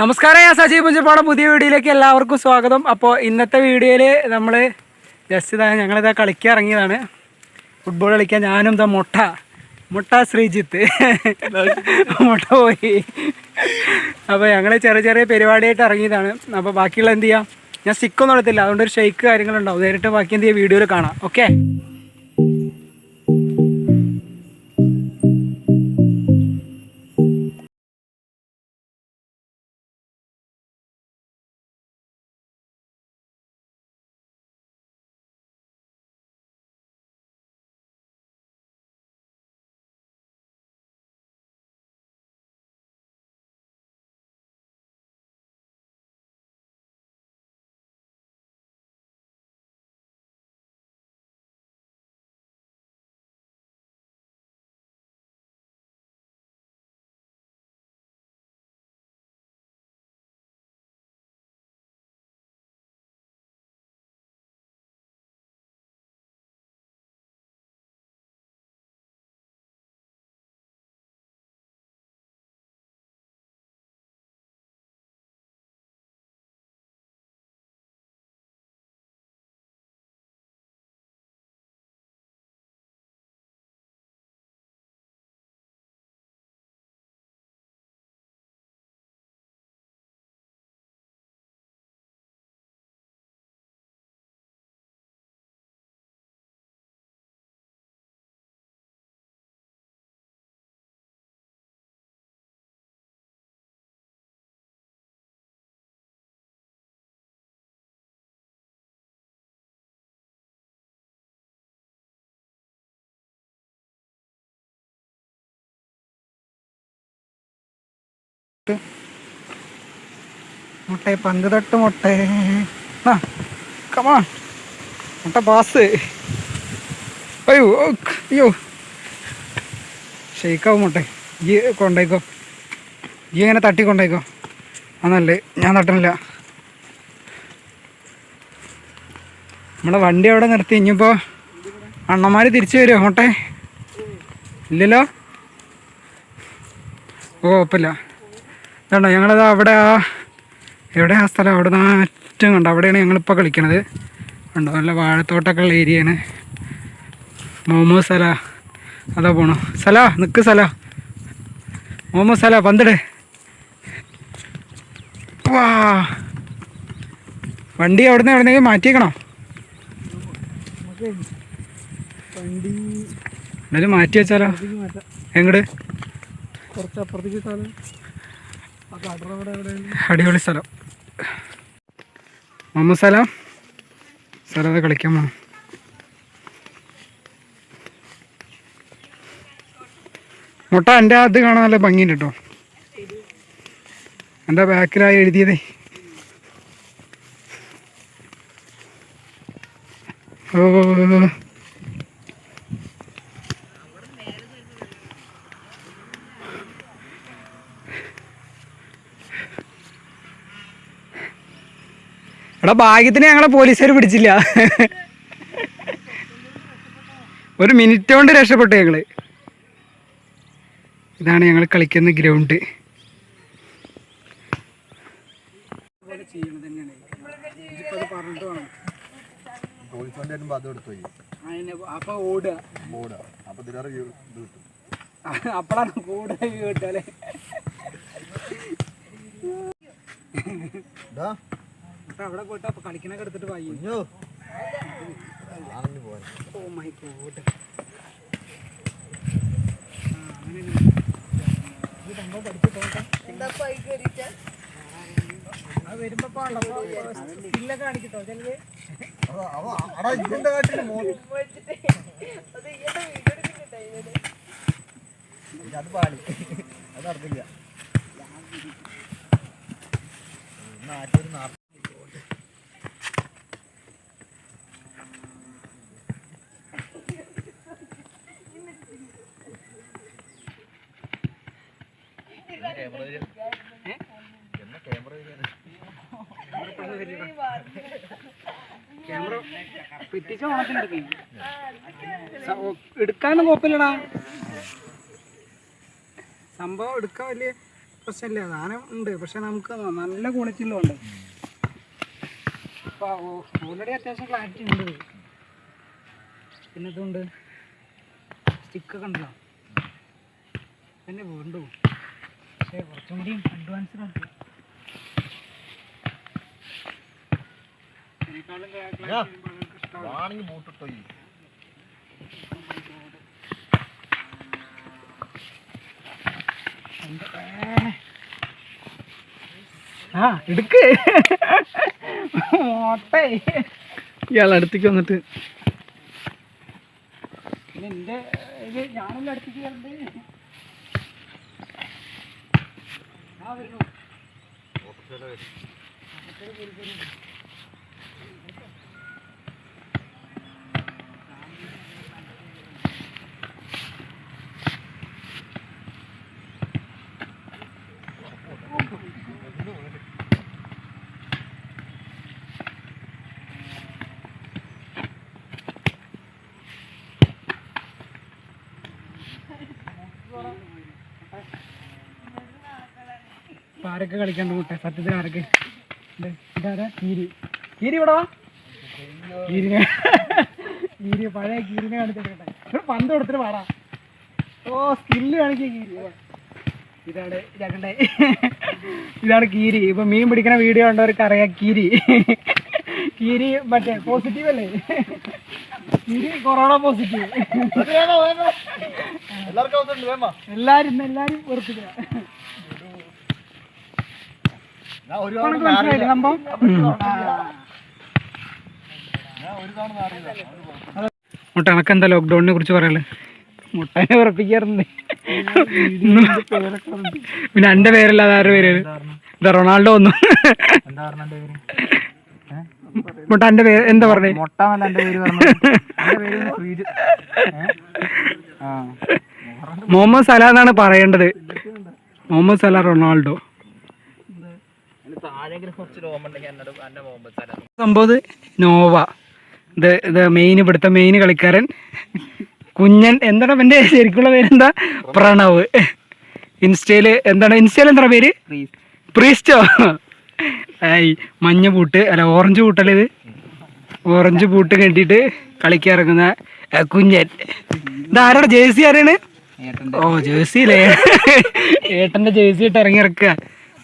നമസ്കാരം ഞാൻ സജീവ് പുഞ്ചപ്പാടം പുതിയ വീഡിയോയിലേക്ക് എല്ലാവർക്കും സ്വാഗതം. അപ്പോൾ ഇന്നത്തെ വീഡിയോയിൽ നമ്മൾ ജസ്റ്റ് ഇതാ ഞങ്ങളിതാ കളിക്കാൻ ഇറങ്ങിയതാണ്. ഫുട്ബോൾ കളിക്കാൻ ഞാനും ഇതാ മുട്ട. മുട്ട ശ്രീജിത്ത്. മുട്ട പോയി. അപ്പോൾ ഞങ്ങൾ ചെറിയ ചെറിയ പരിപാടിയായിട്ട് ഇറങ്ങിയതാണ്. അപ്പോൾ ബാക്കിയുള്ള എന്ത് ചെയ്യാം? ഞാൻ സ്റ്റിക്കൊന്നും എടുത്തില്ല. അതുകൊണ്ട് ഒരു ഷെയ്ക്ക് കാര്യങ്ങളുണ്ടാവും. നേരിട്ട് ബാക്കി എന്ത് ചെയ്യാം? വീഡിയോയിൽ കാണാം. ഓക്കെ മുട്ടേ പന്ത് തട്ട് മുട്ടേ ആ കമാ മുട്ട പാസ് അയ്യോ അയ്യോ. ഷെയ്ക്കാവും മുട്ടെ. ഈ കൊണ്ടേക്കോ ഈ ഇങ്ങനെ തട്ടി കൊണ്ടേക്കോ അന്നല്ലേ ഞാൻ തട്ടണില്ല. നമ്മുടെ വണ്ടി അവിടെ നിർത്തി. ഇനിയിപ്പോൾ അണ്ണന്മാർ തിരിച്ചു വരുമോ മുട്ടെ? ഇല്ലല്ലോ? ഓ ഒപ്പില്ല. ഇതുണ്ടോ ഞങ്ങളത് അവിടെ ആ എവിടെ ആ സ്ഥലം? അവിടെ നിന്ന് ഏറ്റവും കണ്ടോ അവിടെയാണ് ഞങ്ങളിപ്പോൾ കളിക്കണത്. ഉണ്ടോ നല്ല വാഴത്തോട്ടൊക്കെ ഉള്ള ഏരിയയാണ്. മോമോ സല. അതാ പോണോ. സല നിൽക്ക് സല. മോമോ സല പന്തിട്. വാ. വണ്ടി അവിടെ നിന്ന് എവിടെന്നെങ്കിലും മാറ്റിയേക്കണോ? വണ്ടി എന്തായാലും മാറ്റി വെച്ചാലോ? എങ്ങോട്ട് കുറച്ച് അപ്പുറത്തേക്ക് സ്ഥലം ആ കടറ അവിടെ എവിടെയാണ് അടിപൊളി സ്ഥലം. മമ്മ സ്ഥലം സ്ഥലത്ത് കളിക്കാൻ പോണം. മുട്ട എന്റെ അത് കാണാൻ നല്ല ഭംഗിയുണ്ട് കേട്ടോ. എന്റെ ബാക്കിലായി എഴുതിയതേ. ഓ എടാ ഭാഗ്യത്തിന് ഞങ്ങളെ പോലീസുകാർ പിടിച്ചില്ല. ഒരു മിനിറ്റ് കൊണ്ട് രക്ഷപ്പെട്ടു ഞങ്ങൾ. ഇതാണ് ഞങ്ങൾ കളിക്കുന്ന ഗ്രൗണ്ട്. അപ്പോഴാണ് കൂടുതൽ കിട്ടല്ലേ അവിടെ പോയിട്ട് അപ്പൊ കളിക്കണൊക്കെ എടുത്തിട്ട് വായി കുഞ്ഞു. ആണെന്ന് പോവാൻ. Oh my god. മോൻ അത് പാളി. അത് നടന്നില്ല. നാട്ടൊരു നാപ്പ എടുക്കാനും കുഴപ്പമില്ലടാ. സംഭവം എടുക്കാൻ വലിയ പ്രശ്നമില്ല. സാധനം ഉണ്ട്. പക്ഷെ നമുക്ക് നല്ല ക്വാളിറ്റിയിലുണ്ട് അപ്പോൾ ഓൾറെഡി അത്യാവശ്യം ക്ലാരിറ്റി ഉണ്ട്. പിന്നെ ഇതുണ്ട്. സ്റ്റിക്കൊക്കെ ഉണ്ടല്ലോ. പിന്നെ വീണ്ടും. പക്ഷേ കുറച്ചും കൂടി അഡ്വാൻസ്ഡ് ആണ്. മൂട്ടിട്ടോ ഈ. ആ എടുക്ക്. മോട്ടേ. ഇയാൾ അടുത്തേക്ക് വന്നിട്ട്. എന്റെ ഞാനല്ല ഇത് ഞാനൊന്നും അടുത്തേക്ക് വരണ്ടേ? ആ വരുന്നു. ഇപ്പൊ ആരൊക്കെ കളിക്കണ്ട കൂട്ടെ സത്യത്തിൽ ആരൊക്കെ ഇത് ഇതാരാ? കീരി. കീരി ഇവിടെ കീരിനെ. കീരി പഴയ കീരിനെ കാണിച്ചിട്ടെ ഇവിടെ പന്ത് കൊടുത്തിട്ട് പാടാ. ഓ സ്കില്ല് കാണിക്കുക കീരി. ഇതാണ് ഇതാക്കണ്ടേ ഇതാണ് കീരി. ഇപ്പൊ മീൻ പിടിക്കുന്ന വീഡിയോ ഉണ്ടവർക്ക് അറിയാം കീരി. കീരി മറ്റേ പോസിറ്റീവ് അല്ലേ? കീരി കൊറോണ പോസിറ്റീവ് എല്ലാരും എല്ലാരും ഉണ്ട് മുട്ട എനക്ക് എന്താ ലോക്ക്ഡൌണിനെ കുറിച്ച് പറയാനുള്ളത് മുട്ടനെ ഉറപ്പിക്കാറുണ്ട് പിന്നെ എന്റെ പേരല്ലാതെ ആരുടെ പേര്? ഇതാ റൊണാൾഡോ ഒന്നും. മുട്ട എന്റെ പേര് എന്താ പറഞ്ഞേ? മുട്ട എന്നല്ല എന്റെ പേര് പറഞ്ഞത് പേര് ശ്രീജിത്ത് ആ. മുഹമ്മദ് സല എന്നാണ് പറയേണ്ടത്. മുഹമ്മദ് സലാ റൊണാൾഡോ താഴെങ്കിലും കുറച്ച് രോമുണ്ടെങ്കിൽ എന്നോട് എന്റെ മുഹമ്മദ് സലാം സംഭവം നോവ. ഇത് ഇത് മെയിൻ ഇവിടുത്തെ മെയിൻ കളിക്കാരൻ കുഞ്ഞൻ. എന്താണ് അവന്റെ ശരിക്കുള്ള പേരെന്താ? പ്രണവ്. ഇൻസ്റ്റയിൽ എന്താണ്? ഇൻസ്റ്റയിൽ എന്താ പേര്? പ്രീസ്റ്റോ. ആയി മഞ്ഞ പൂട്ട്. അല്ല ഓറഞ്ച് പൂട്ടല്ലേ ഇത്? ഓറഞ്ച് പൂട്ട് കെട്ടിയിട്ട് കളിക്കിറങ്ങുന്ന കുഞ്ഞൻ. ഇതാരുടെ ആരുടെ ജേഴ്സി ആരാണ്? ഓ ജേഴ്സി അല്ലേ ഏട്ടന്റെ ജേഴ്സി ഇട്ട് ഇറങ്ങി ഇറക്കുക.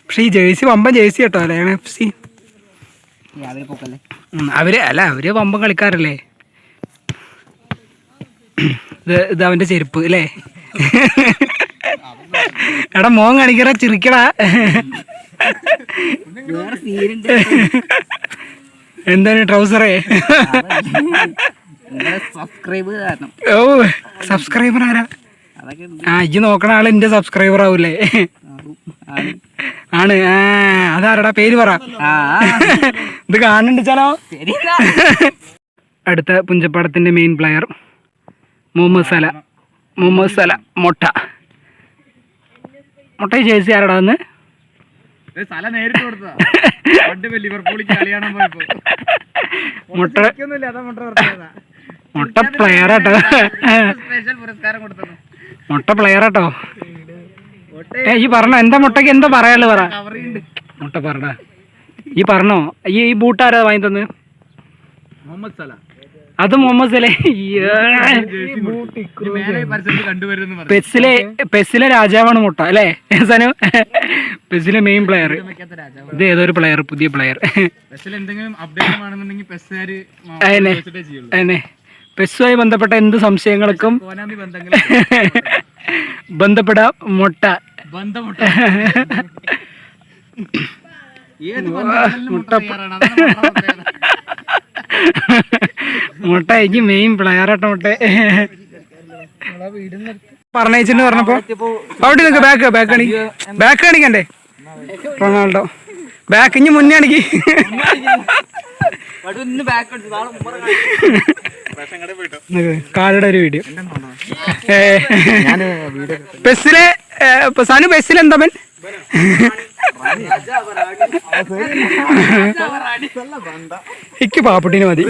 പക്ഷെ ഈ ജേഴ്സി വമ്പൻ ജേഴ്സി കേട്ടോ അല്ലേ എഫ് സി അവർ അല്ല അവർ വമ്പൻ കളിക്കാറല്ലേ? ഇത് ഇത് അവന്റെ ചെരുപ്പ് അല്ലേ? എടാ മോൻ കാണിക്കറ ചിരിക്കടാ എന്താണ് ട്രൗസറേ? ഓ സബ്സ്ക്രൈബർ ആരാ? ആ ഇജ്ജ് നോക്കണ ആൾ എന്റെ സബ്സ്ക്രൈബർ ആവൂലേ ആണ്. ആ അതാരടാ? പേര് പറ. ഇത് കാണുന്നുണ്ട് ചലോ? അടുത്ത പുഞ്ചപ്പാടത്തിന്റെ main player Mohamed Salah. Mohamed Salah മൊട്ട. മൊട്ട ചേച്ചി ആരടാ അന്ന്? നേരിട്ട് കൊടുത്തതാ. ലിവർപൂളിക്ക് പോയപ്പോ. മുട്ട പ്ലെയർ ആട്ടോ. മുട്ട പ്ലെയർ ആട്ടോ. ഏ ഈ പറഞ്ഞോ എന്താ മുട്ടക്ക് എന്താ പറയാലോ പറ. മുട്ട പറഞ്ഞ ഈ പറഞ്ഞോ ഈ ഈ ബൂട്ട് ആരാ വാങ്ങി തന്ന്? മുഹമ്മദ് സലാം. അത് മുഹമ്മദ് സലേ. പെസിലെ പെസ്സിലെ രാജാവാണ് മുട്ട അല്ലേ? സനു? പെസിലെ മെയിൻ പ്ലെയർ ഇത് ഏതൊരു പ്ലെയർ പുതിയ പ്ലെയർ അതിനെ പെസ്സുമായി ബന്ധപ്പെട്ട എന്ത് സംശയങ്ങൾക്കും ബന്ധപ്പെടാം മുട്ട. ബന്ധമുട്ട ഏത് മുട്ട. മുട്ട എനിക്ക് മെയിൻ പ്ലെയർ ആട്ടോ മുട്ട. പറഞ്ഞു പറഞ്ഞപ്പോ. അവിടെ നിൽക്ക് ബാക്ക് ബാക്ക് അണി ബാക്ക് കാണിക്കണ്ടേ? റൊണാൾഡോ. ബാക്ക് ഇനി മുന്നേ അണിക്ക് കാലുടെ കാലയുടെ ഒരു വീഡിയോ ബസ്സിലെ സനു ബസ്സിൽ എന്താ മൻ എനിക്ക് പാപ്പുട്ടിന് മതി.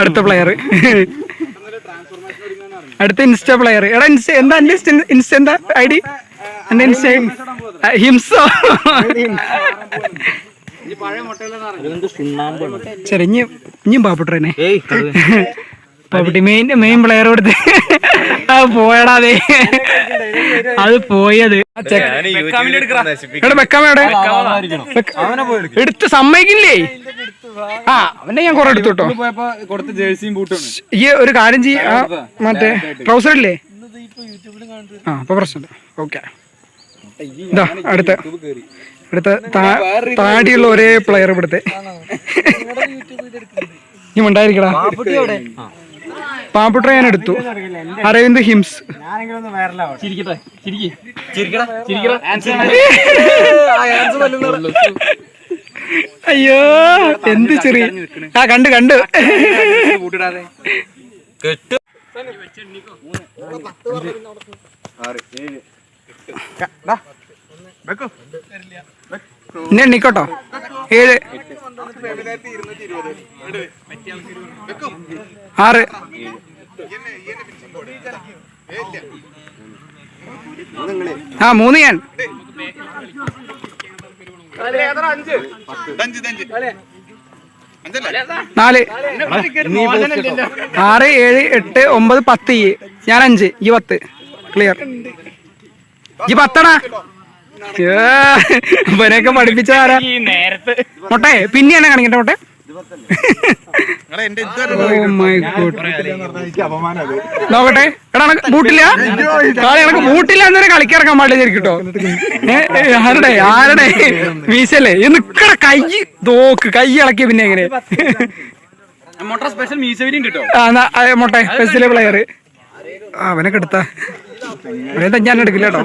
അടുത്ത പ്ലെയർ അടുത്ത ഇൻസ്റ്റ പ്ലെയർ എടാ ഇൻസ്റ്റ എന്താ എന്റെ ഇൻസ്റ്റ എന്താ ഐ ഡി? എന്റെ ഇൻസ്റ്റ ഹിംസോ. ശരി ഇനി ഇനിയും മെയിൻ മെയിൻ പ്ലെയർ കൊടുത്ത്. അത് പോയടാതെ. അത് പോയത്. എടുത്ത് സമ്മതിക്കില്ലേ? ആ അവന്റെ ഞാൻ കൊറേ എടുത്തു കേട്ടോ. ഈ ഒരു കാര്യം ചെയ്യ. മറ്റേ ട്രൗസർ ഇല്ലേ? ആ അപ്പൊ പ്രശ്നമില്ല. ഓക്കെ. ഇതാ അടുത്ത. അടുത്ത താ- താടിയുള്ള ഒരേ പ്ലെയർ ഇവിടുത്തെ. നീ ഉണ്ടായിരിക്കടാ. പാമ്പുട്ര ഞാൻ എടുത്തു. അരവിന്ദ് ഹിംസ്. അയ്യോ എന്ത് ചെറിയ ആ കണ്ട് കണ്ട്. ബൂട്ടിടാതെ ഇനി എണ്ണിക്കോട്ടോ. ഏഴ്. ആറ്. ആ മൂന്ന് ഞാൻ. നാല്. ആറ് ഏഴ് എട്ട് ഒമ്പത് പത്ത് ഞാൻ അഞ്ച്. ഈ പത്ത്. ക്ലിയർ ഈ പത്തടാ ഇവനെയൊക്കെ പഠിപ്പിച്ചാരാ മുട്ടേ പിന്നെ എന്നെ കാണിക്കട്ടെ മൊട്ടെ ഓ മൈ ഗോഡ്. നോക്കട്ടെ എടാ ബൂട്ടില്ല? കളി എനക്ക് ബൂട്ടില്ല എന്നൊരു കളിക്കിറക്കാൻ പാടില്ല ശരിക്കട്ടോ ആരുടെ ആരുടെ? മീശല്ലേ? ഇത് നിക്കട കൈ നോക്ക് കൈ ഇളക്കിയ പിന്നെ എങ്ങനെ? മൊട്ട സ്പെഷ്യൽ മീശവരിയും കിട്ടോ ആ എന്നാ, ആ, മൊട്ടെ ഫെസ്റ്റിലെ പ്ലെയർ അവനൊക്കെ എടുത്ത. അവനെ ഞാൻ എടുക്കില്ല കേട്ടോ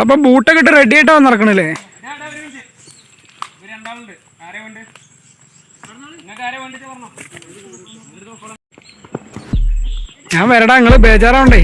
അപ്പൊ ബൂട്ടൊക്കെ ഇട്ട് റെഡി ആയിട്ടാ നടക്കണല്ലേ ഞാൻ വരടാ നിങ്ങൾ ബേജാറാവണ്ടേ.